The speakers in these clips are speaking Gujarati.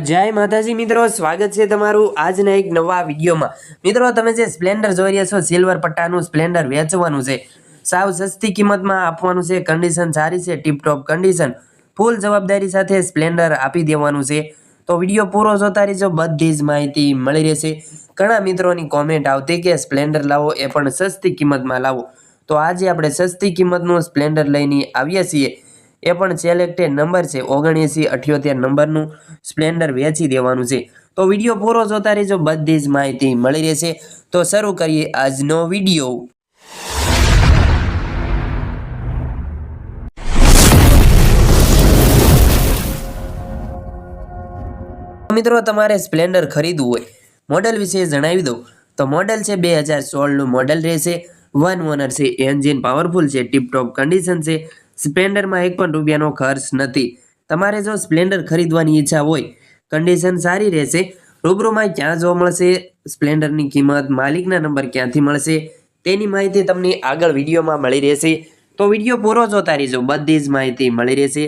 જય માતાજી મિત્રો, સ્વાગત છે તમારું આજના એક નવા વિડીયોમાં. મિત્રો, તમે જે સ્પ્લેન્ડર જોઈ રહ્યા છો, સિલ્વર પટ્ટાનું સ્પ્લેન્ડર વેચવાનું છે. સાવ સસ્તી કિંમતમાં આપવાનું છે કન્ડિશન સારી છે ટીપટોપ કન્ડિશન ફૂલ જવાબદારી સાથે સ્પ્લેન્ડર આપી દેવાનું છે. તો વીડિયો પૂરો જોતા રહેજો, બધી જ માહિતી મળી રહેશે. ઘણા મિત્રોની કોમેન્ટ આવતી કે સ્પ્લેન્ડર લાવો, એ પણ સસ્તી કિંમતમાં લાવો. તો આજે આપણે સસ્તી કિંમતનું સ્પ્લેન્ડર લઈને આવ્યા છીએ. એ પણ સિલેક્ટેડ નંબર છે, ઓગણએંસી અઠ્યોતેર નંબરનું સ્પ્લેન્ડર વેચી દેવાનું છે. તો વીડિયો પૂરો જોતા રહેજો, બધી જ માહિતી મળી રહેશે. તો શરૂ કરીએ આજનો વીડિયો. મિત્રો, તમારે સ્પ્લેન્ડર ખરીદવું હોય, મોડલ વિશે જણાવી દઉં. તો મોડલ છે બે હજાર સોળનું મોડલ રહેશે. વન ઓનર છે, એન્જિન પાવરફુલ છે, ટીપટોપ કન્ડિશન છે. સ્પ્લેન્ડરમાં એક પણ રૂપિયાનો ખર્ચ નથી. તમારે જો સ્પ્લેન્ડર ખરીદવાની ઈચ્છા હોય, કન્ડિશન સારી રહેશે રૂબરૂમાં ક્યાં જોવા મળશે, સ્પ્લેન્ડરની કિંમત, માલિકના નંબર ક્યાંથી મળશે, તેની માહિતી તમને આગળ વિડીયોમાં મળી રહેશે. તો વીડિયો પૂરો જોતા રહીજો, બધી જ માહિતી મળી રહેશે.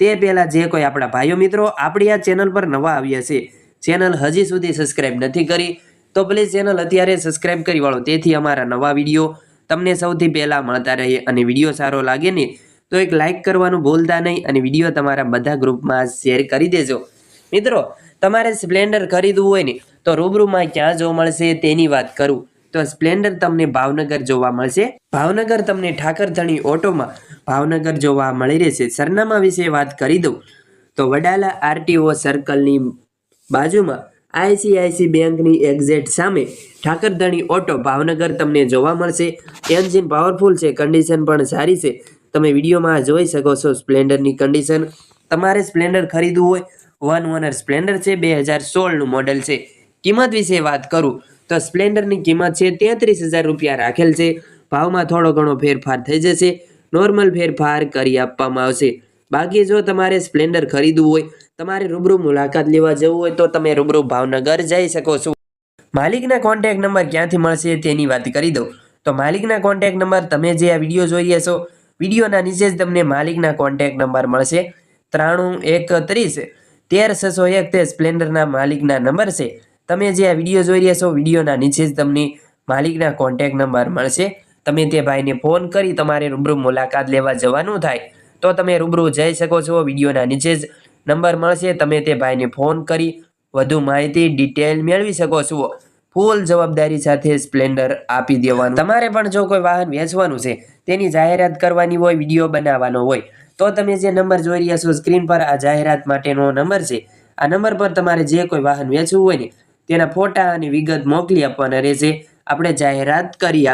તે પહેલાં જે કોઈ આપણા ભાઈઓ મિત્રો આપણી આ ચેનલ પર નવા આવ્યા છે, ચેનલ હજી સુધી સબસ્ક્રાઇબ નથી કરી, તો પ્લીઝ ચેનલ અત્યારે સબસ્ક્રાઇબ કરી વાળો, તેથી અમારા નવા વીડિયો તમને સૌથી પહેલાં મળતા રહે અને વીડિયો સારો લાગે ને તો એક લાઇક કરવાનું ભૂલતા નહીં અને વીડિયો તમારા બધા ગ્રુપમાં શેર કરી દેજો. મિત્રો, તમારે સ્પ્લેન્ડર ખરીદવું હોય ને, તો રૂબરૂમાં ક્યાં જોવા મળશે તેની વાત કરું. તો સ્પ્લેન્ડર તમને ભાવનગર જોવા મળશે. ભાવનગર તમને ઠાકરધણી ઓટોમાં ભાવનગર જોવા મળી રહેશે. સરનામા વિશે વાત કરી દઉં. તો વડાલા આરટીઓ સર્કલની બાજુમાં આઈસીઆઈસી બેંકની એક્ઝેટ સામે ઠાકરધણી ઓટો ભાવનગર તમને જોવા મળશે. એન્જિન પાવરફુલ છે કન્ડિશન પણ સારી છે. તમે વિડીયોમાં જોઈ શકો છો સ્પ્લેન્ડરની કન્ડિશન તમારે સ્પ્લેન્ડર ખરીદવું હોય વન ઓનર સ્પ્લેન્ડર છે, બે હજાર સોળનું મોડલ છે. કિંમત વિશે વાત કરું, તો સ્પ્લેન્ડરની કિંમત છે તેત્રીસ હજાર રૂપિયા રાખેલ છે. ભાવમાં થોડો ઘણો ફેરફાર થઈ જશે, નોર્મલ ફેરફાર કરી આપવામાં આવશે. બાકી જો તમારે સ્પ્લેન્ડર ખરીદવું હોય, તમારે રૂબરૂ મુલાકાત લેવા જવું હોય, તો તમે રૂબરૂ ભાવનગર જઈ શકો છો. માલિકના કોન્ટેક નંબર ક્યાંથી મળશે તેની વાત કરી દઉં. તો માલિકના કોન્ટેક્ટ નંબર તમે જે આ વીડિયો જોઈ છો વિડીયોના નીચે જ તમને માલિકના કોન્ટેક નંબર મળશે. ત્રાણું એકત્રીસ તેર, છસો એક તે સ્પ્લેન્ડરના માલિકના નંબર છે. તમે જે આ વીડિયો જોઈ રહ્યા છો, વિડીયોના નીચે જ તમને માલિકના કોન્ટેક નંબર મળશે. તમે તે ભાઈને ફોન કરી તમારે રૂબરૂ મુલાકાત લેવા જવાનું થાય, તો તમે રૂબરૂ જઈ શકો છો. વિડીયોના નીચે જ નંબર મળશે. તમે તે ભાઈને ફોન કરી વધુ માહિતી ડિટેલ મેળવી શકો છો. ફૂલ જવાબદારી સાથે સ્પ્લેન્ડર આપી દેવાનું. તમારે પણ જો કોઈ વાહન વેચવાનું છે, તેની જાહેરાત કરવાની હોય, વીડિયો બનાવવાનો હોય, તો તમે જે નંબર જોઈ રહ્યા છો સ્ક્રીન પર, આ જાહેરાત માટેનો નંબર છે. આ નંબર પર તમારે જે કોઈ વાહન વેચવું હોય ને, તેના ફોટા અને વિગત મોકલી આપવાના રહેશે. આપણે જાહેરાત કરી